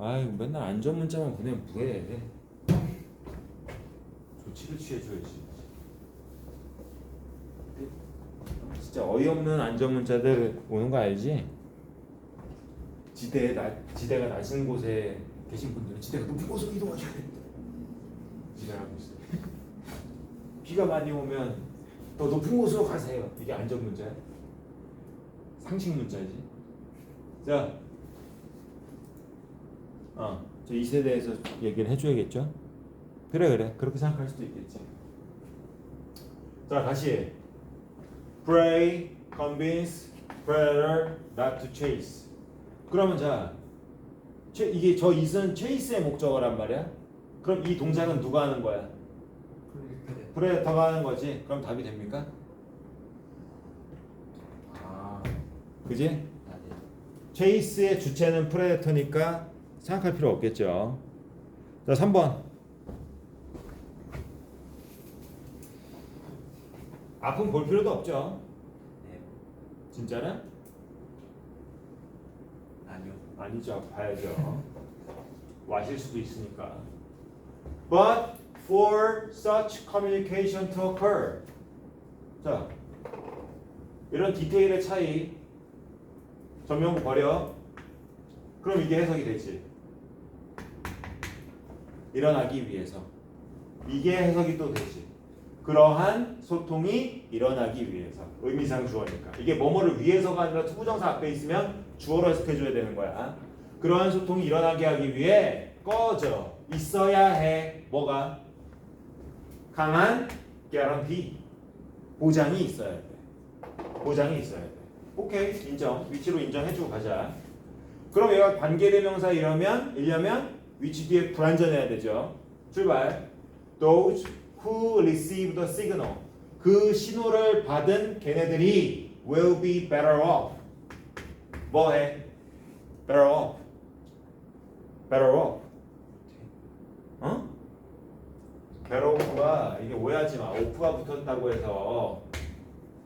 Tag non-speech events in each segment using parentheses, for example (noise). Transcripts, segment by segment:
아이 맨날 안전 문자만 보내면 뭐해? 조치를 취해줘야지. 진짜 어이없는 안전 문자들 오는 거 알지? 지대 나, 지대가 낮은 곳에 계신 분들은 지대가 높은 곳으로 이동하셔야 됩니다. 지랄하고 있어요. 비가 많이 오면 더 높은 곳으로 가세요. 이게 안전 문자야? 상식 문자지. 자, 어, 저이 세대에서 얘기를 해줘야겠죠? 그래 그래 그렇게 생각할 수도 있겠지. 자 다시 pray, convince, predator not to chase. 그러면 자 최- 이게 저 이은 chase의 목적어란 말이야. 그럼 이 동작은 누가 하는 거야? 프레데터가 하는 거지. 그럼 답이 됩니까? 아, 그지? 아, 네. 체이스의 주체는 프레데터니까 생각할 필요 없겠죠. 자, 3번. 앞은 볼 필요도 없죠. 네. 진짜는? 아니요. 아니죠. 봐야죠. 와실 수도 있으니까. But for such communication to occur. 자, 이런 디테일의 차이 전명부 버려. 그럼 이게 해석이 되지. 일어나기 위해서. 이게 해석이 또 되지. 그러한 소통이 일어나기 위해서. 의미상 주어니까. 이게 뭐뭐를 위해서가 아니라 투부정사 앞에 있으면 주어로 해석해줘야 되는 거야. 그러한 소통이 일어나게 하기 위해 꺼져 있어야 해. 뭐가? 강한 guarantee. 보장이 있어야 돼. 보장이 있어야 돼. 오케이 인정. 위치로 인정해주고 가자. 그럼 얘가 관계대명사 이러면 이려면 위치 뒤에 불완전해야 되죠. 출발. Those who receive the signal. 그 신호를 받은 걔네들이 will be better off. 뭐해? Better off. Better off. 어? off가 이게 오해하지 마. off가 붙었다고 해서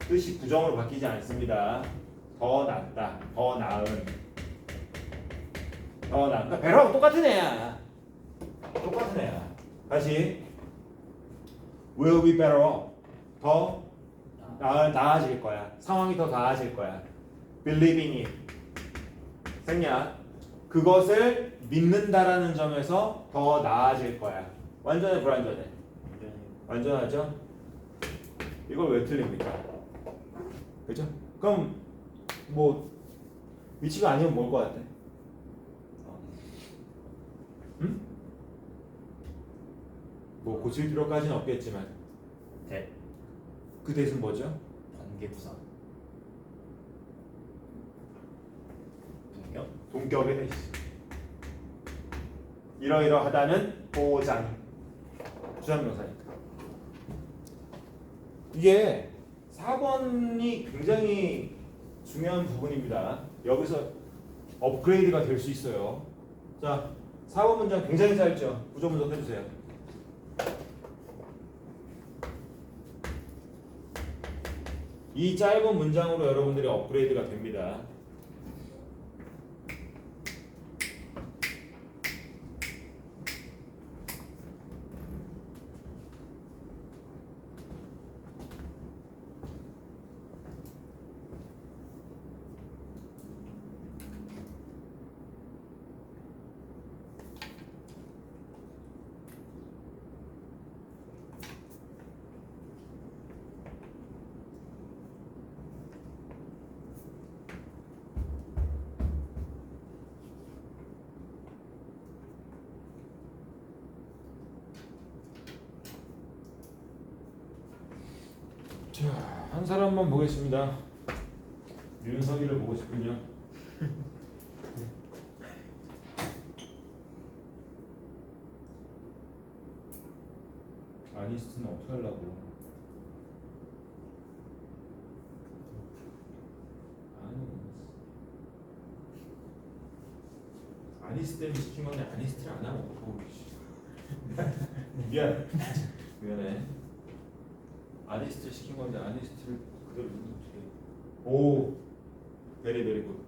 뜻이 부정으로 바뀌지 않습니다. 더 낫다. 더 나은. 더 낫다. 그러니까 배로하고 똑같은 애야. 똑같은 애야. 다시. will be better off. 더 나, 나아질 거야. 상황이 더 나아질 거야. believing it. 생략. 그것을 믿는다라는 점에서 더 나아질 거야. 완전해 불완전해? 완전히 완전하죠? 이걸 왜 틀립니까? 그죠? 그럼 뭐 위치가 아니면 뭘 것 같아? 어, 응? 뭐 고칠 필요까지는 없겠지만 대 그 대신 뭐죠? 관계부사 동격에 돼 있어. 이러이러하다는 보장. 주장명사니까. 이게 4번이 굉장히 중요한 부분입니다. 여기서 업그레이드가 될 수 있어요. 자, 4번 문장 굉장히 짧죠? 구조 분석 해주세요. 이 짧은 문장으로 여러분들이 업그레이드가 됩니다. 자, 한 사람만 보겠습니다. 윤석이를 보고 싶군요. 아니스트는 어떻게 하려고? 아니. 아니스트 때문에 시킨 건데 아니스트를 안 하면 어떡하고 (laughs) 미안 미안해 아니스트를 시킨 건데 아니스트를 그대로 어떡해 오, 베리 베리 굿.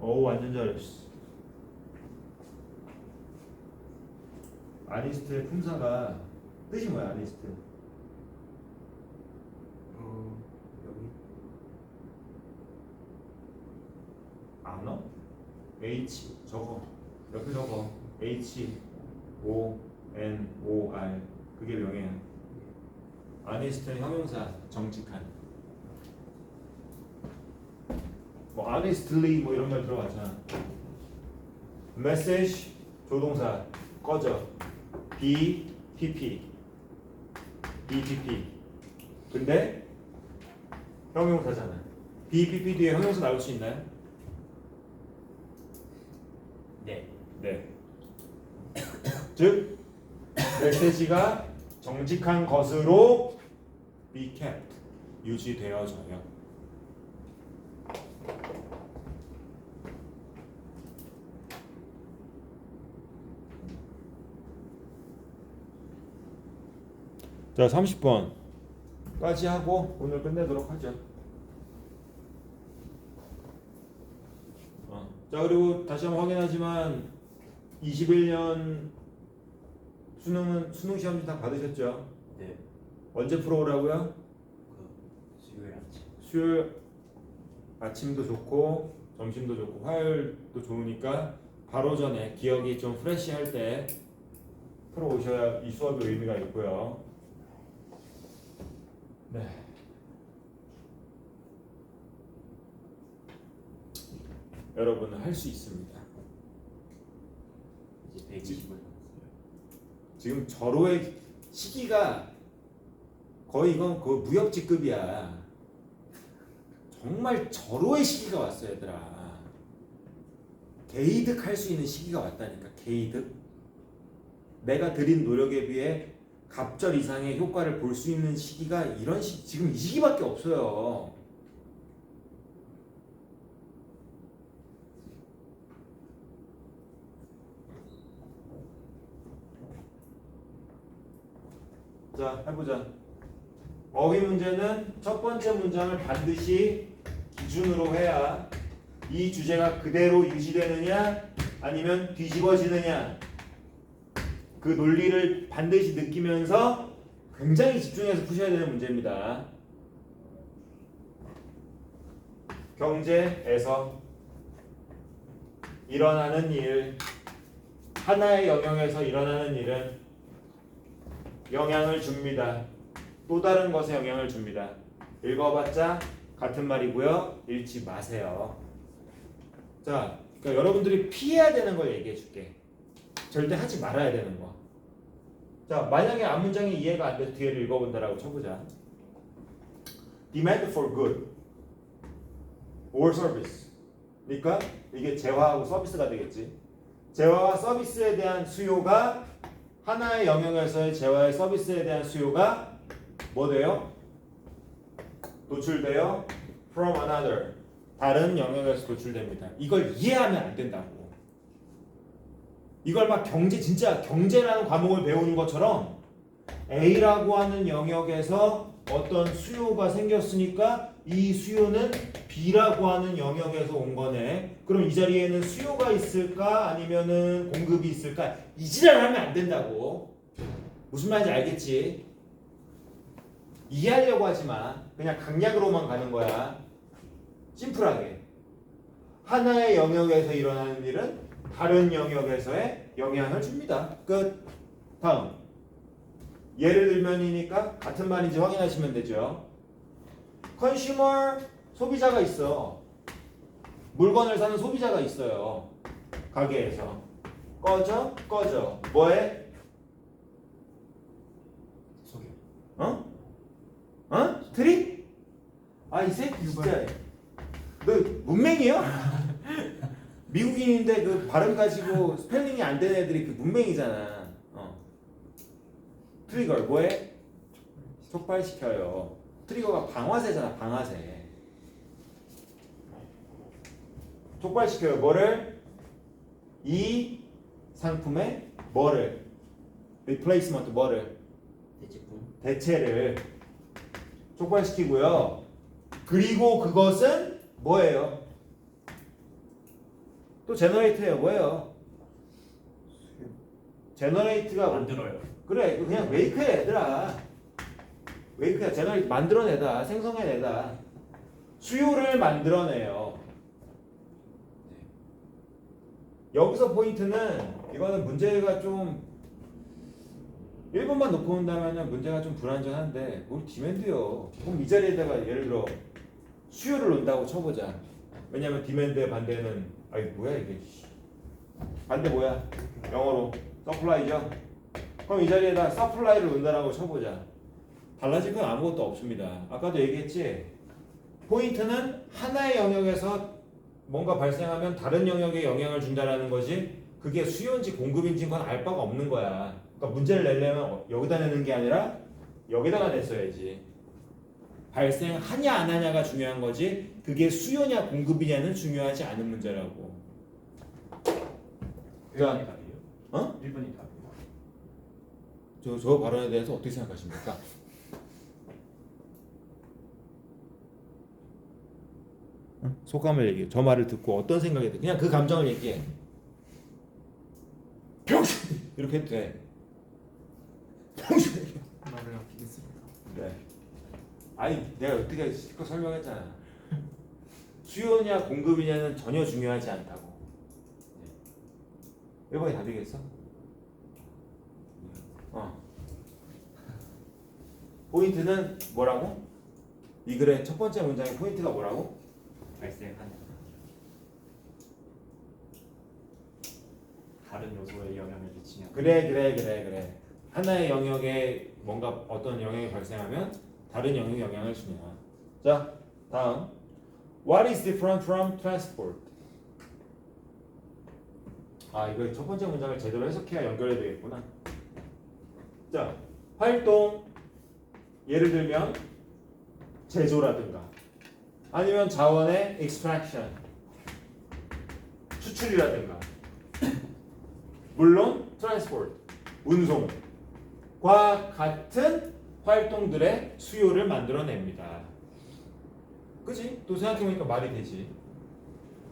오 완전 잘했어. 아니스트의 품사가 뜻이 뭐야 아니스트? 어 여기 아너? H 저거 옆에 저거 H O N O R 그게 명예야. 아니스트는 형용사 정직한. 뭐 honestly 뭐 이런 말 들어봤잖아. message 조동사 꺼져. B P P B P P 근데 형용사잖아. B P P 뒤에 형용사 나올 수 있나요? 네 네. (coughs) 즉 메시지가 정직한 것으로 be kept 유지되어져요. 자, 30번까지 하고 오늘 끝내도록 하죠. 어. 자, 그리고 다시 한번 확인하지만 21년 수능은 수능 시험지 다 받으셨죠? 네. 언제 풀어오라고요? 그 수요일 아침 수요일 아침도 좋고 점심도 좋고 화요일도 좋으니까 바로 전에 기억이 좀 프레시할 때 풀어오셔야 이 수업의 의미가 있고요. 네. 여러분은 할 수 있습니다. 이제 120분 남았어요 지금 절호의 시기가 거의 이건 그 무역지급이야. 정말 절호의 시기가 왔어 얘들아. 개이득 할 수 있는 시기가 왔다니까 개이득. 내가 들인 노력에 비해 갑절 이상의 효과를 볼 수 있는 시기가 이런 시 지금 이 시기밖에 없어요. 자 해보자. 어휘 문제는 첫 번째 문장을 반드시 기준으로 해야 이 주제가 그대로 유지되느냐 아니면 뒤집어지느냐 그 논리를 반드시 느끼면서 굉장히 집중해서 푸셔야 되는 문제입니다. 경제에서 일어나는 일 하나의 영역에서 일어나는 일은 영향을 줍니다. 또 다른 것에 영향을 줍니다. 읽어봤자 같은 말이고요. 읽지 마세요. 자, 그러니까 여러분들이 피해야 되는 걸 얘기해 줄게. 절대 하지 말아야 되는 거. 자, 만약에 앞 문장이 이해가 안 돼서 뒤에를 읽어본다라고 쳐보자. Demand for good or service. 그러니까 이게 재화하고 서비스가 되겠지. 재화와 서비스에 대한 수요가 하나의 영역에서의 재화의 서비스에 대한 수요가 뭐 돼요? 노출돼요? from another 다른 영역에서 노출됩니다. 이걸 이해하면 안 된다고. 이걸 막 경제 진짜 경제라는 과목을 배우는 것처럼 A라고 하는 영역에서 어떤 수요가 생겼으니까 이 수요는 B라고 하는 영역에서 온 거네. 그럼 이 자리에는 수요가 있을까 아니면은 공급이 있을까? 이 지랄 하면 안 된다고. 무슨 말인지 알겠지? 이해하려고 하지 마. 그냥 강약으로만 가는 거야. 심플하게. 하나의 영역에서 일어나는 일은 다른 영역에서의 영향을 줍니다. 끝. 다음. 예를 들면이니까 같은 말인지 확인하시면 되죠. 컨슈머 소비자가 있어. 물건을 사는 소비자가 있어요. 가게에서. 꺼져, 꺼져. 뭐해? 소개 어? 어? 트릭? 아, 이 새끼 진짜. 너 문맹이야? (laughs) 미국인인데 그 발음 가지고 스펠링이 안 되는 애들이 그 문맹이잖아. 어. 트리거 뭐해? 촉발시켜요. 트리거가 방아쇠잖아, 방아쇠. 촉발시켜요. 뭐를? 이 상품의 뭐를? replacement 뭐를? 대체품 대체를 촉발시키고요. 그리고 그것은 뭐예요? 또 제너레이터예요. 뭐예요? 제너레이트가 만들어요. 그래 이거 그냥 웨이크야 얘들아 웨이크야 제너레이트 만들어내다 생성해내다 수요를 만들어내요 여기서 포인트는 이거는 문제가 좀 1번만 놓고 온다면 문제가 좀 불안전한데 우리 디맨드요. 그럼 이 자리에다가 예를 들어 수요를 놓는다고 쳐보자. 왜냐면 디맨드의 반대는 아이 뭐야 이게? 씨. 반대 뭐야? 영어로 서플라이죠? 그럼 이 자리에다 서플라이를 놓는다라고 쳐보자. 달라질 건 아무것도 없습니다. 아까도 얘기했지? 포인트는 하나의 영역에서 뭔가 발생하면 다른 영역에 영향을 준다라는 거지 그게 수요인지 공급인지 그건 알 바가 없는 거야 그러니까 문제를 내려면 여기다 내는 게 아니라 여기다가 냈어야지 발생하냐 안 하냐가 중요한 거지 그게 수요냐 공급이냐는 중요하지 않은 문제라고 1번이 답이에요? 어? 1번이 답이에요. 저, 저 발언에 대해서 어떻게 생각하십니까? 소감을 얘기해. 저 말을 듣고 어떤 생각이 드 그냥 그 감정을 얘기해. 병신 이렇게 해도 돼. 병신. 말을 아끼겠습니다. 네. 아니 내가 어떻게 실컷 설명했잖아. 수요냐 공급이냐는 전혀 중요하지 않다고. 네. 1번이 답이겠어? 어. 포인트는 뭐라고? 이 글의 첫 번째 문장의 포인트가 뭐라고? 발생하는 다른 요소에 영향을 미치냐. 그래 그래 그래 그래. 하나의 영역에 뭔가 어떤 영향이 발생하면 다른 영역에 영향을 주냐. 자 다음. What is different from transport? 아 이거 첫 번째 문장을 제대로 해석해야 연결이 되겠구나. 자 활동 예를 들면 제조라든가 아니면 자원의 extraction 추출이라든가 (clears throat) 물론 transport 운송과 같은 활동들의 수요를 만들어냅니다. 그지? 또 생각해보니까 말이 되지.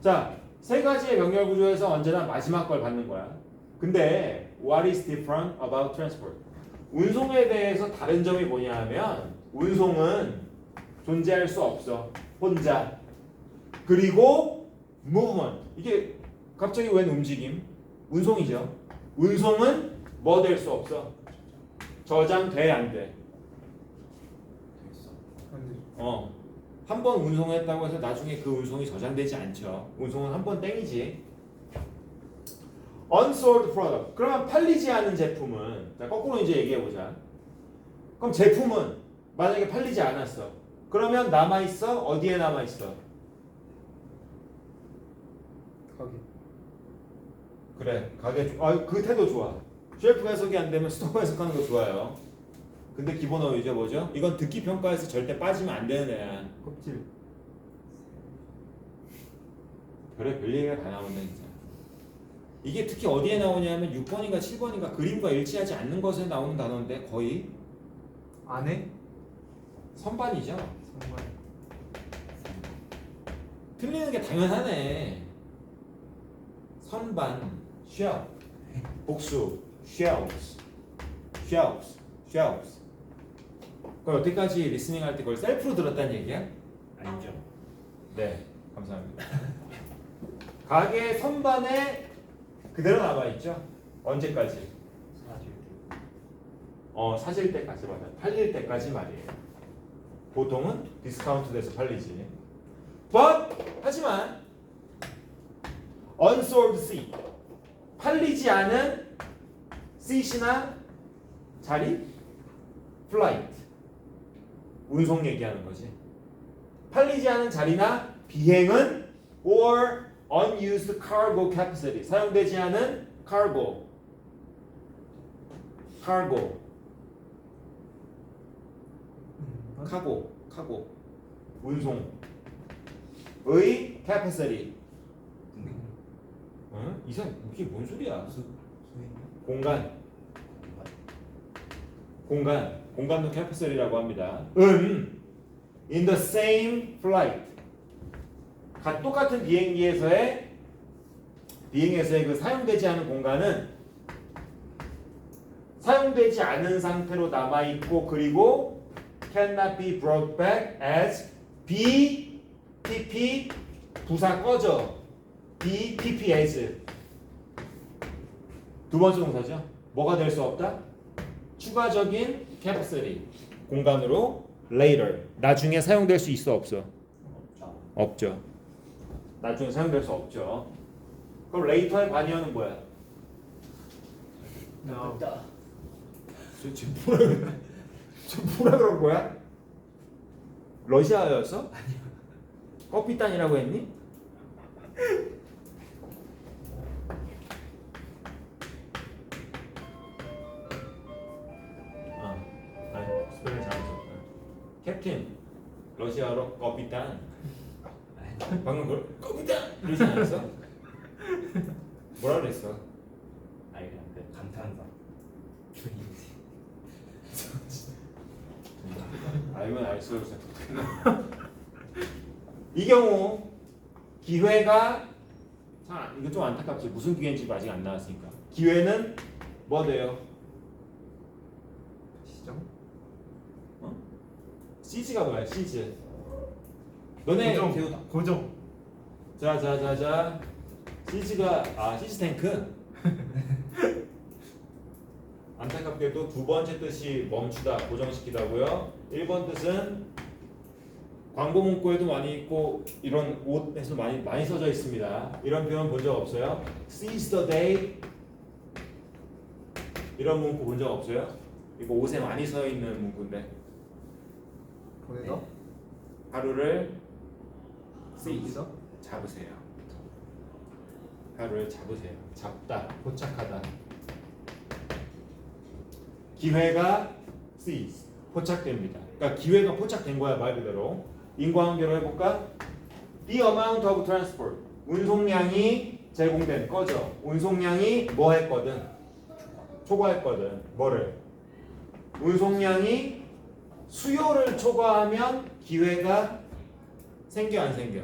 자, 세 가지의 명렬 구조에서 언제나 마지막 걸 받는 거야. 근데 what is different about transport? 운송에 대해서 다른 점이 뭐냐 하면 운송은 존재할 수 없어. 혼자. 그리고 movement. 이게 갑자기 웬 움직임? 운송이죠. 운송은 뭐 될 수 없어. 저장돼 안 돼. 됐어. 어. 한 번 운송했다고 해서 나중에 그 운송이 저장되지 않죠. 운송은 한 번 땡이지. unsold product. 그러면 팔리지 않은 제품은 자, 거꾸로 이제 얘기해 보자. 그럼 제품은 만약에 팔리지 않았어. 그러면 남아 있어? 어디에 남아 있어? 가게 그래. 가게 아, 그 태도 좋아. 셰프 해석이 안 되면 스토어 해석하는 거 좋아요. 근데 기본 어휘죠 뭐죠? 이건 듣기 평가에서 절대 빠지면 안 되는 애야. 껍질 별의 별 얘기가 다 나온다 진짜. 이게 특히 어디에 나오냐면 6번인가 7번인가 그림과 일치하지 않는 것에 나오는 단어인데 거의 안에 선반이죠. 정말 틀리는 게 당연하네. 선반, shelf, 복수, shelves, shelves, shelves. 그걸 여태까지 리스닝 할 때 그걸 셀프로 들었다는 얘기야? 아니죠. 네, 감사합니다. 가게 선반에 그대로 남아 있죠. 언제까지? 사실 어 사실 때까지 맞아. 팔릴 때까지 말이에요. 보통은 디스카운트 돼서 팔리지. But 하지만 unsold seat 팔리지 않은 seat이나 자리 flight 운송 얘기하는 거지. 팔리지 않은 자리나 비행은 or unused cargo capacity 사용되지 않은 cargo cargo 음, 카고, 카고, 운송의 capacity. 어? 이상 이게 뭔 소리야? 수 공간, 공간, 공간도 capac이라고 합니다. 은 in the same flight. 가- 똑같은 비행기에서의 being에서의 그 사용되지 않은 공간은 사용되지 않은 상태로 남아 있고 그리고 cannot be brought back as B, PP 부사 꺼져 B, PP as 두 번째 동사죠. 뭐가 될 수 없다? 추가적인 capacity 공간으로 later 나중에 사용될 수 있어 없어? 없죠. 나중에 사용될 수 없죠. 그럼 later의 반의어는 뭐야? 야, 됐다. 지금 뭐라 지금 뭐라 그런 거야? 러시아어였어? 아니요. 커피단이라고 했니? 아, 아니 스펠링. 캡틴 러시아어로 커피단. 방금 그걸 커피단 이러지 않았어? 뭐라 그랬어? 아니 그냥 그 감탄사. 알면 알수록 이 경우 기회가 자 이거 좀 안타깝지 무슨 기회인지 아직 안 나왔으니까 기회는 뭐 돼요? 시정? 시즈가 뭐야 시즈 너네 고정. 세우다. 고정. 자자자자 시즈가 아 시즈 탱크 (laughs) 안타깝게도 두 번째 뜻이 멈추다 고정시키다고요 1번 뜻은 광고 문구에도 많이 있고 이런 옷에서 많이 많이 써져 있습니다 이런 표현 본 적 없어요? seize the day 이런 문구 본 적 없어요? 이거 옷에 많이 써 있는 문구인데 보내서? 하루를 seize? 잡으세요. 하루를 잡으세요. 잡다, 포착하다. 기회가 seize, 포착됩니다. 그러니까 기회가 포착된 거야 말 그대로. 인과관계로 해볼까? The amount of transport, 운송량이 제공된 거죠. 운송량이 뭐 했거든? 초과했거든. 뭐를? 운송량이 수요를 초과하면 기회가 생겨 안 생겨?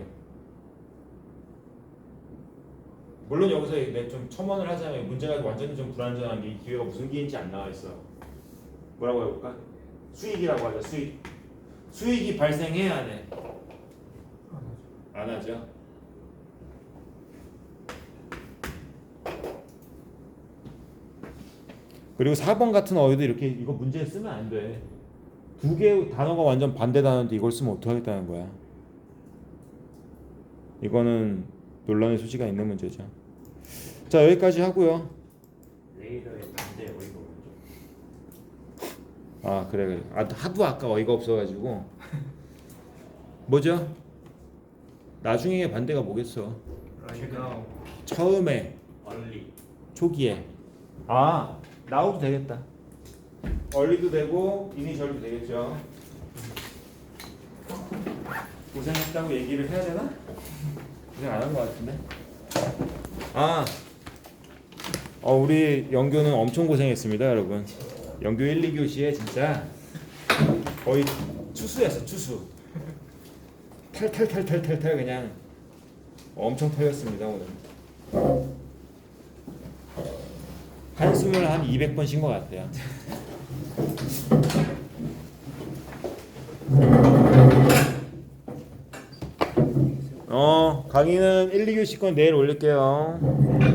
물론 여기서 내좀 첨언을 하자면 문제가 완전히 좀 불안전한 게이 기회가 무슨 기회인지 안 나와 있어. 뭐라고 해볼까? 수익이라고 하자. 수익. 수익이 발생해야 안 해. 안 하죠. 안 하죠. 그리고 4번 같은 어휘도 이렇게 이거 문제에 쓰면 안 돼. 두 개의 단어가 완전 반대 단어인데 이걸 쓰면 어떡하겠다는 거야. 이거는 논란의 소지가 있는 문제죠. 자 여기까지 하고요. 레이더의 반대 어이가 뭐죠? 아 그래 그래. 아, 하도 아까 어이가 없어가지고 뭐죠? 나중에 반대가 뭐겠어? Right now. 처음에 얼리. 초기에 아 나오도 되겠다 얼리도 되고 이니셜도 되겠죠 고생했다고 얘기를 해야 되나? 고생 안 한 것 같은데 아 어, 우리 영규는 엄청 고생했습니다 여러분 영규 1, 2교시에 진짜 거의 추수였어 추수 탈탈탈탈탈탈 그냥 엄청 털렸습니다 오늘 한숨을 한 200번 쉰 것 같아요. 어 강의는 1, 2교시 건 내일 올릴게요.